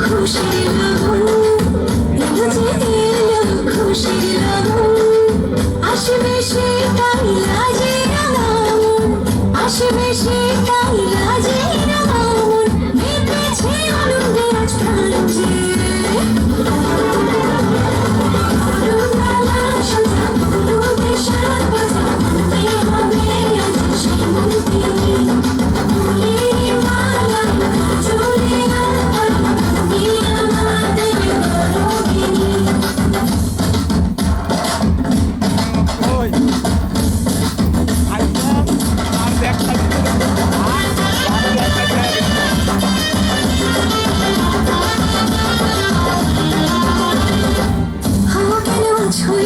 খুশি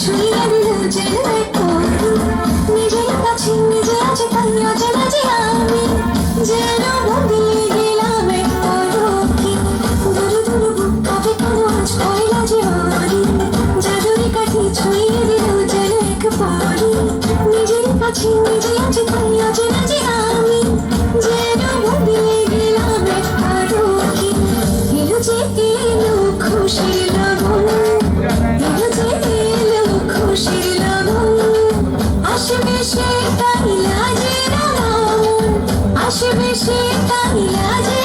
ছুঁয়ে দিল যেন নিজের কাছে নিজে যেন বদলে গেলাম এক পলকে দূরে দূরে হয় যে অজানা যে আমি যেন বদলে গেলাম খুশির সে তাই লাজে আসবে সে তাই লাজে